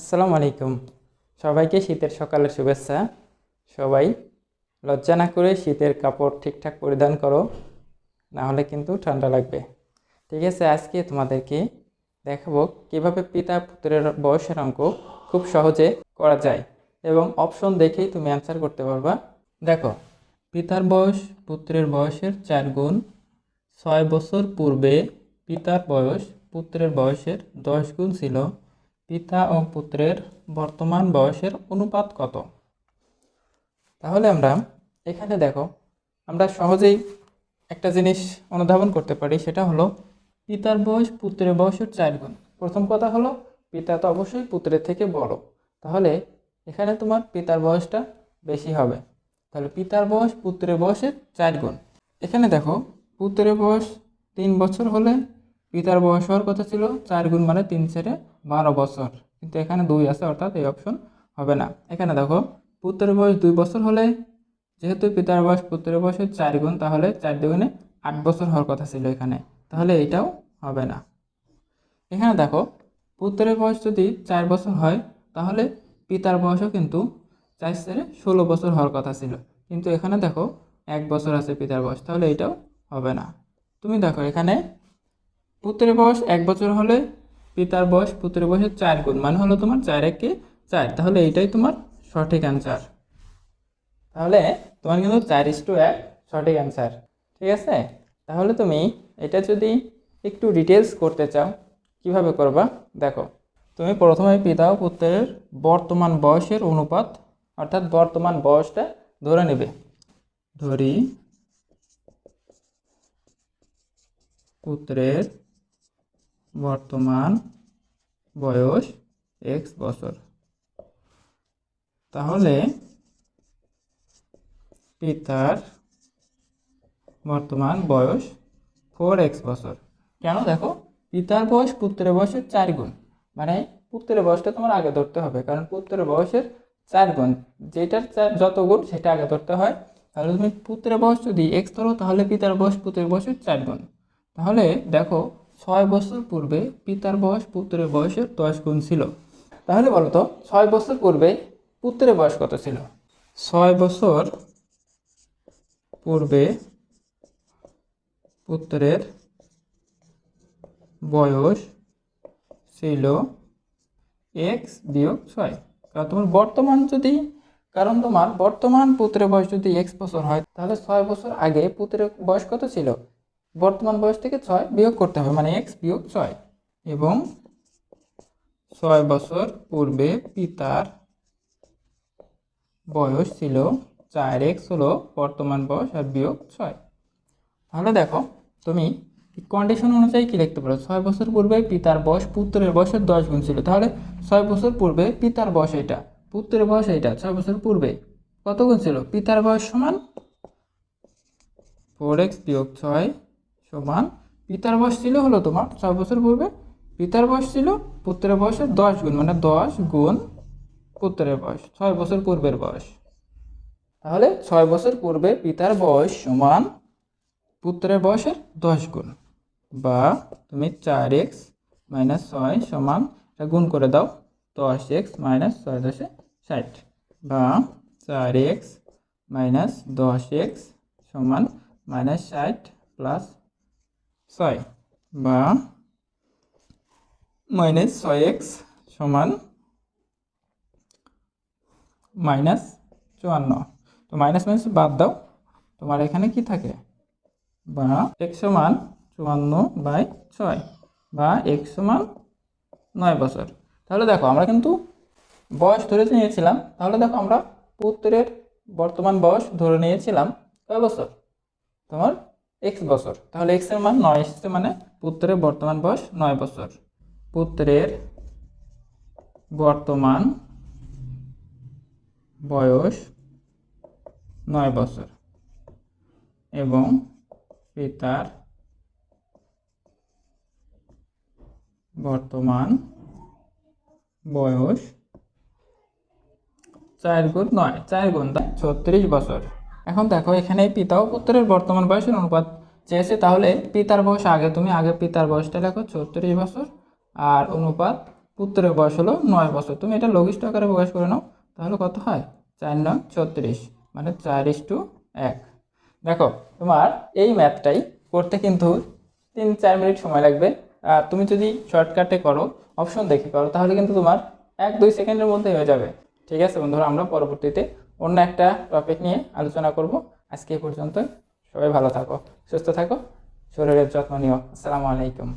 আসসালামু আলাইকুম। সবাইকে শীতের সকালের শুভেচ্ছা। সবাই লজ্জা না করে শীতের কাপড় ঠিকঠাক পরিধান করো, না হলে কিন্তু ঠান্ডা লাগবে। ঠিক আছে, আজকে তোমাদেরকে দেখাবো কীভাবে পিতা পুত্রের বয়সের অঙ্ক খুব সহজে করা যায় এবং অপশন দেখেই তুমি অ্যান্সার করতে পারবা। দেখো, পিতার বয়স পুত্রের বয়সের চার গুণ, ছয় বছর পূর্বে পিতার বয়স পুত্রের বয়সের দশ গুণ ছিল। পিতা ও পুত্রের বর্তমান বয়সের অনুপাত কত? তাহলে আমরা এখানে দেখো, আমরা সহজেই একটা জিনিস অনুধাবন করতে পারি, সেটা হলো পিতার বয়স পুত্রের বয়সের চার গুণ। প্রথম কথা হলো, পিতা তো অবশ্যই পুত্রের থেকে বড়। তাহলে এখানে তোমার পিতার বয়সটা বেশি হবে। তাহলে পিতার বয়স পুত্রের বয়সের চার গুণ। এখানে দেখো, পুত্রের বয়স তিন বছর হলে পিতার বয়স হওয়ার কথা ছিল, চার গুণ মানে তিন ছেড়ে বারো বছর। কিন্তু এখানে দুই আছে, অর্থাৎ এই অপশন হবে না। এখানে দেখো, পুত্রের বয়স দুই বছর হলে, যেহেতু পিতার বয়স পুত্রের বয়সের চার গুণ, তাহলে চার দুগুণে আট বছর হওয়ার কথা ছিল এখানে। তাহলে এইটাও হবে না। এখানে দেখো, পুত্রের বয়স যদি চার বছর হয়, তাহলে পিতার বয়সও কিন্তু চার ছেড়ে ষোলো বছর হওয়ার কথা ছিল। কিন্তু এখানে দেখো, এক বছর আছে পিতার বয়স, তাহলে এটাও হবে না। তুমি দেখো, এখানে পুত্রের বয়স এক বছর হলে পিতার বয়স পুত্রের বয়সের চার গুণ। মানে হলো তোমার চার একে চার। তাহলে এইটাই তোমার সঠিক অ্যান্সার তাহলে তোমার কিন্তু চার ইস টু এক সঠিক অ্যান্সার ঠিক আছে? তাহলে তুমি এটা যদি একটু ডিটেলস করতে চাও, কীভাবে করবা? দেখো, তুমি প্রথমে পিতা ও পুত্রের বর্তমান বয়সের অনুপাত, অর্থাৎ বর্তমান বয়সটা ধরে নেবে। ধরি, পুত্রের বর্তমান বয়স এক্স বছর। তাহলে পিতার বর্তমান বয়স ফোর এক্স বছর। কেন দেখো? পিতার বয়স পুত্রের বয়সের চার গুণ। মানে পুত্রের বয়সটা তোমার আগে ধরতে হবে, কারণ পুত্রের বয়সের চার গুণ। যেটার যত গুণ, সেটা আগে ধরতে হয়। তাহলে তুমি পুত্রের বয়স যদি এক্স ধরো, তাহলে পিতার বয়স পুত্রের বয়সের চার গুণ। তাহলে দেখো ছয় বছর পূর্বে পিতার বয়স পুত্রের বয়সের দশ গুণ ছিল। তাহলে বলো তো, ছয় বছর পূর্বে পুত্রের বয়স কত ছিল? ছয় বছর পূর্বে পুত্রের বয়স ছিল এক্স বিয়োগ ছয়। কারণ তোমার বর্তমান যদি, কারণ তোমার বর্তমান পুত্রের বয়স যদি এক্স বছর হয়, তাহলে ছয় বছর আগে পুত্রের বয়স কত ছিল? বর্তমান বয়স থেকে ছয় বিয়োগ করতে হবে মানে এক্স বিয়োগ ছয়। এবং ছয় বছর পূর্বে পিতার বয়স ছিল চার এক্স হলো বর্তমান বয়স আর বিয়োগ ছয়। তাহলে দেখো, তুমি কন্ডিশন অনুযায়ী কি লিখতে পারো? ছয় বছর পূর্বে পিতার বয়স পুত্রের বয়সের দশ গুণ ছিল। তাহলে ছয় বছর পূর্বে পিতার বয়স এটা পুত্রের বয়স এইটা, ছয় বছর পূর্বে কত গুণ ছিল? পিতার বয়স সমান ফোর এক্স বিয়োগ ছয় সমান, পিতার বয়স ছিল হলো তোমার ছয় বছর পূর্বে, পিতার বয়স ছিল পুত্রের বয়সের দশ গুণ মানে দশ গুণ পুত্রের বয়স, ছয় বছর পূর্বের বয়স। তাহলে ছয় বছর পূর্বে পিতার বয়স সমান পুত্রের বয়সের দশ গুণ, বা তুমি চার এক্স মাইনাস ছয় সমান গুণ করে দাও, দশ এক্স মাইনাস ছয় দশে ষাট, বা চার এক্স মাইনাস দশ এক্স সমান মাইনাস ষাট প্লাস ছয় বা মাইনাস ছয় এক্স সমান মাইনাস চুয়ান্ন। তো মাইনাস মাইনাস বাদ দাও। তোমার এখানে কি থাকে? বা এক সমান চুয়ান্ন বাই ছয় বা এক সমান নয় বছর। তাহলে দেখো, আমরা কিন্তু বয়স ধরে নিয়েছিলাম। তাহলে দেখো, আমরা পুত্রের বর্তমান বয়স ধরে নিয়েছিলাম। কয় বছর? তোমার এক্স বছর। তাহলে এক্সের মান নয় এসেছে মানে পুত্রের বর্তমান বয়স নয় বছর। পুত্রের বর্তমান বয়স নয় বছর এবং পিতার বর্তমান বয়স চার গুণ নয়, চার গুণ ছত্রিশ বছর। এখন দেখো, এখানে পিতা ও পুত্রের বর্তমান বয়সের অনুপাত চেয়েছে, তাহলে পিতার বয়স আগে, তুমি আগে পিতার বয়সটা লেখো ছত্রিশ বছর, আর অনুপাত পুত্রের বয়স হলো নয় বছর। তুমি এটা লঘিষ্ঠ আকারে প্রকাশ করে নাও, তাহলে কত হয়? চার নয় ছত্রিশ মানে চার টু এক। দেখো, তোমার এই ম্যাথটাই করতে কিন্তু তিন চার মিনিট সময় লাগবে। আর তুমি যদি শর্টকাটে করো, অপশন দেখে করো, তাহলে কিন্তু তোমার এক দুই সেকেন্ডের মধ্যে হয়ে যাবে। ঠিক আছে বন্ধুরা, আমরা পরবর্তীতে অন্য একটা টপিক নিয়ে আলোচনা করব। আজকে এই পর্যন্ত সবাই ভালো থাকো, সুস্থ থাকো, শরীরের যত্ন নিও। আসসালামু আলাইকুম।